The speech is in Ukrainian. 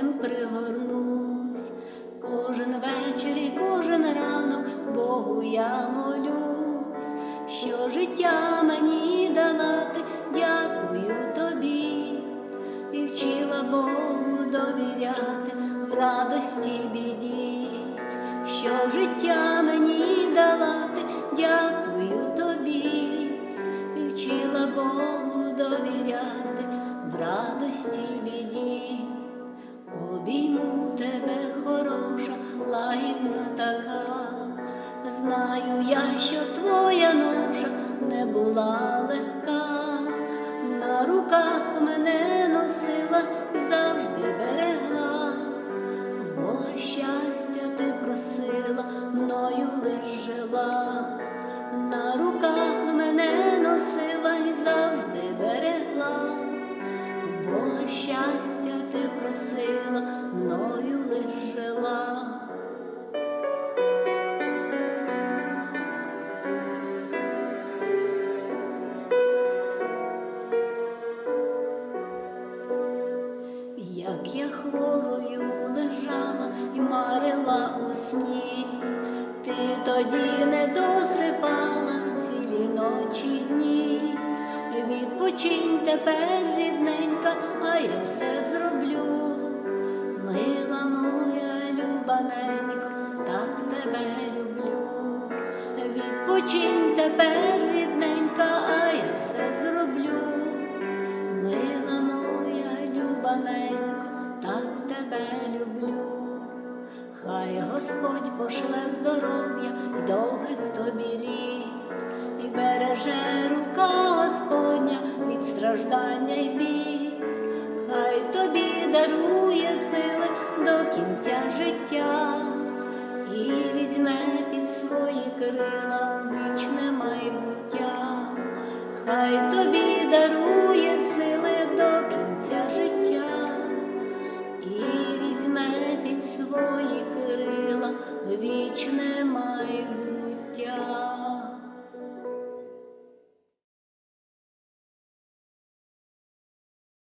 серцем пригорнусь, кожен вечір і кожен ранок Богу я молюсь, що життя мені дала ти, дякую тобі, і вчила Богу довіряти в радості біді, що життя мені дала ти, дякую. Обійму тебе, хороша, лагідна така. Знаю я, що твоя ноша не була легка, на руках мене носила і завжди берегла, бо щастя ти просила, мною лиш жила, на руках мене носила і завжди берегла. Бо щастя ти просила, Як я хворою лежала і марила у сні, ти тоді не досипала цілі ночі дні. Відпочинь тепер, рідненька, а я все зроблю. Мила моя любаненько, так тебе люблю. Відпочинь тепер, рідненька, а я все зроблю. Мила моя любаненько, Хай Господь пошле здоров'я і довгих тобі літ, і береже рука Господня від страждання й біль. Хай тобі дарує сили до кінця життя і візьме під свої крила вічне майбуття. Хай тобі вічне майбуття.